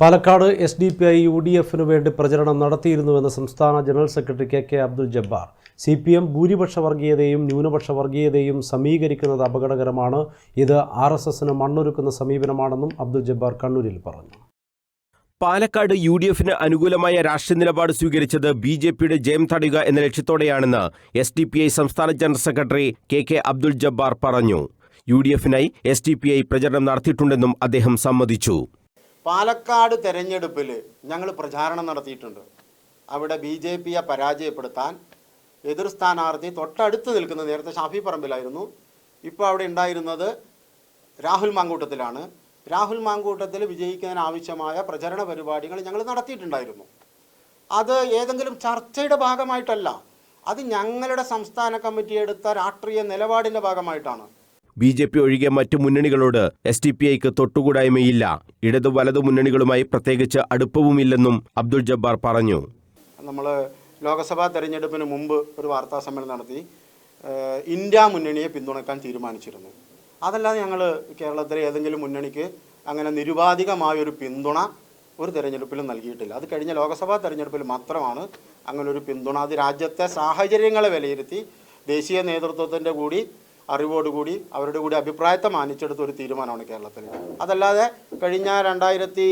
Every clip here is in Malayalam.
Palakkad S D P I U D എഫിനു വേണ്ടി പ്രചരണം നടത്തിയിരുന്നുവെന്ന് സംസ്ഥാന general secretary K K Abdul Jabbar. C P M ഭൂരിപക്ഷ വർഗീയതയും ന്യൂനപക്ഷ വർഗീയതയും സമീകരിക്കുന്നത് അപകടകരമാണ്. ഇത് ആർ എസ് എസിന് മണ്ണൊരുക്കുന്ന സമീപനമാണെന്നും അബ്ദുൽ ജബ്ബാർ കണ്ണൂരിൽ പറഞ്ഞു. പാലക്കാട് യു ഡി എഫിന് അനുകൂലമായ രാഷ്ട്രീയ നിലപാട് സ്വീകരിച്ചത് ബി ജെ പിയുടെ ജയം തടയുക എന്ന ലക്ഷ്യത്തോടെയാണെന്ന് എസ് ഡി പി ഐ സംസ്ഥാന general secretary K K Abdul Jabbar പറഞ്ഞു. യു ഡി എഫിനായി എസ് ഡി പി ഐ പ്രചരണം നടത്തിയിട്ടുണ്ടെന്നും അദ്ദേഹം സമ്മതിച്ചു. പാലക്കാട് തെരഞ്ഞെടുപ്പിൽ ഞങ്ങൾ പ്രചാരണം നടത്തിയിട്ടുണ്ട്. അവിടെ ബി ജെ പിയെ പരാജയപ്പെടുത്താൻ എതിർ സ്ഥാനാർത്ഥി തൊട്ടടുത്ത് നിൽക്കുന്ന നേരത്തെ ഷാഫി പറമ്പിലായിരുന്നു. ഇപ്പോൾ അവിടെ ഉണ്ടായിരുന്നത് രാഹുൽ മാങ്കൂട്ടത്തിലാണ്. രാഹുൽ മാങ്കൂട്ടത്തിൽ വിജയിക്കാൻ ആവശ്യമായ പ്രചരണ പരിപാടികൾ ഞങ്ങൾ നടത്തിയിട്ടുണ്ടായിരുന്നു. അത് ഏതെങ്കിലും ചർച്ചയുടെ ഭാഗമായിട്ടല്ല. അത് ഞങ്ങളുടെ സംസ്ഥാന കമ്മിറ്റി എടുത്ത രാഷ്ട്രീയ നിലപാടിന്റെ ഭാഗമായിട്ടാണ്. ബി ജെ പി ഒഴികെ മറ്റു മുന്നണികളോട് എസ് ഡി പി ഐക്ക് തൊട്ടുകൂടായ്മയില്ല. ഇടതു വലതു മുന്നണികളുമായി പ്രത്യേകിച്ച് അടുപ്പവുമില്ലെന്നും അബ്ദുൾ ജബ്ബാർ പറഞ്ഞു. നമ്മൾ ലോക്സഭാ തെരഞ്ഞെടുപ്പിന് മുമ്പ് ഒരു വാർത്താ സമ്മേളനം നടത്തി ഇന്ത്യ മുന്നണിയെ പിന്തുണക്കാൻ തീരുമാനിച്ചിരുന്നു. അതല്ലാതെ ഞങ്ങൾ കേരളത്തിലെ ഏതെങ്കിലും മുന്നണിക്ക് അങ്ങനെ നിരുപാധികമായൊരു പിന്തുണ ഒരു തെരഞ്ഞെടുപ്പിലും നൽകിയിട്ടില്ല. അത് കഴിഞ്ഞ ലോക്സഭാ തെരഞ്ഞെടുപ്പിൽ മാത്രമാണ് അങ്ങനെ ഒരു പിന്തുണ. അത് രാജ്യത്തെ സാഹചര്യങ്ങളെ വിലയിരുത്തി ദേശീയ നേതൃത്വത്തിന്റെ കൂടി അറിവോടുകൂടി അവരുടെ കൂടി അഭിപ്രായത്തെ മാനിച്ചെടുത്ത ഒരു തീരുമാനമാണ് കേരളത്തിൽ. അതല്ലാതെ കഴിഞ്ഞ രണ്ടായിരത്തി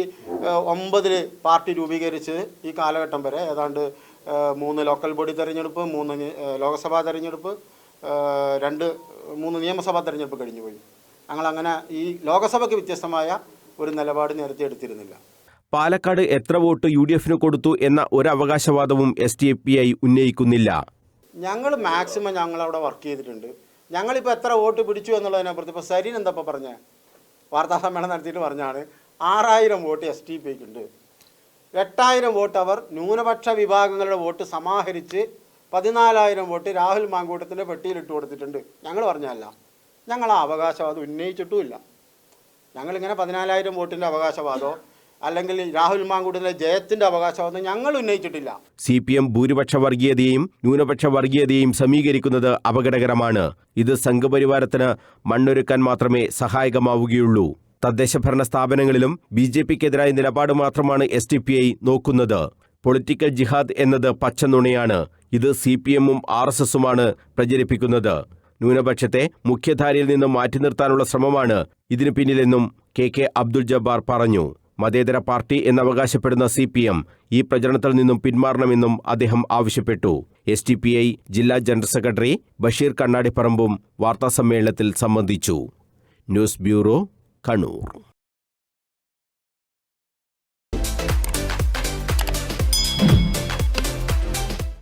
ഒമ്പതിൽ പാർട്ടി രൂപീകരിച്ച് ഈ കാലഘട്ടം വരെ ഏതാണ്ട് മൂന്ന് ലോക്കൽ ബോഡി തെരഞ്ഞെടുപ്പ് മൂന്ന് ലോക്സഭാ തെരഞ്ഞെടുപ്പ് രണ്ട് മൂന്ന് നിയമസഭാ തെരഞ്ഞെടുപ്പ് കഴിഞ്ഞുപോയി ഞങ്ങളങ്ങനെ ഈ ലോക്സഭയ്ക്ക് വ്യത്യസ്തമായ ഒരു നിലപാട് നേരത്തെ എടുത്തിരുന്നില്ല. പാലക്കാട് എത്ര വോട്ട് യു ഡി എഫിന് കൊടുത്തു എന്ന ഒരു അവകാശവാദവും എസ് ഡി പി ഐ ഉന്നയിക്കുന്നില്ല. ഞങ്ങൾ മാക്സിമം ഞങ്ങളവിടെ വർക്ക് ചെയ്തിട്ടുണ്ട്. ഞങ്ങളിപ്പോൾ എത്ര വോട്ട് പിടിച്ചു എന്നുള്ളതിനെക്കുറിച്ച് ഇപ്പോൾ സരീൻ എന്താ ഇപ്പോൾ പറഞ്ഞ? വാർത്താസമ്മേളനം നടത്തിയിട്ട് പറഞ്ഞാണ്. ആറായിരം വോട്ട് എസ് ടി പിക്ക് ഉണ്ട്. എട്ടായിരം വോട്ട് അവർ ന്യൂനപക്ഷ വിഭാഗങ്ങളുടെ വോട്ട് സമാഹരിച്ച് പതിനാലായിരം വോട്ട് രാഹുൽ മാങ്കൂട്ടത്തിന്റെ പെട്ടിയിലിട്ട് കൊടുത്തിട്ടുണ്ട്. ഞങ്ങൾ പറഞ്ഞല്ല ഞങ്ങൾ ആ അവകാശവാദം ഉന്നയിച്ചിട്ടുമില്ല. ഞങ്ങളിങ്ങനെ പതിനാലായിരം വോട്ടിന്റെ അവകാശവാദമോ അല്ലെങ്കിൽ രാഹുൽ മാങ്കൂട്ടത്തിന്റെ ജയത്തിന്റെ അവകാശമൊന്നും ഞങ്ങൾ ഉന്നയിച്ചിട്ടില്ല. സി പി എം ഭൂരിപക്ഷ വർഗീയതയും ന്യൂനപക്ഷ വർഗീയതയും സമീകരിക്കുന്നത് അപകടകരമാണ്. ഇത് സംഘപരിവാരത്തിന് മണ്ണൊരുക്കാൻ മാത്രമേ സഹായകമാവുകയുള്ളൂ. തദ്ദേശഭരണ സ്ഥാപനങ്ങളിലും ബി ജെ പിക്കെതിരായ നിലപാട് മാത്രമാണ് എസ് ഡി പി ഐ നോക്കുന്നത്. പൊളിറ്റിക്കൽ ജിഹാദ് എന്നത് പച്ച നുണയാണ്. ഇത് സി പി എമ്മും ആർ എസ് എസുമാണ് പ്രചരിപ്പിക്കുന്നത്. ന്യൂനപക്ഷത്തെ മുഖ്യധാരയിൽ നിന്ന് മാറ്റി നിർത്താനുള്ള ശ്രമമാണ് ഇതിനു പിന്നിലെന്നും കെ കെ അബ്ദുൾ ജബ്ബാർ പറഞ്ഞു. മതേതര പാർട്ടി എന്നവകാശപ്പെടുന്ന സി പി എം ഈ പ്രചരണത്തിൽ നിന്നും പിന്മാറണമെന്നും അദ്ദേഹം ആവശ്യപ്പെട്ടു. എസ് ടി പി ഐ ജില്ലാ ജനറൽ സെക്രട്ടറി ബഷീർ കണ്ണാടിപ്പറമ്പും വാർത്താസമ്മേളനത്തിൽ സംബന്ധിച്ചു. News bureau Kannur.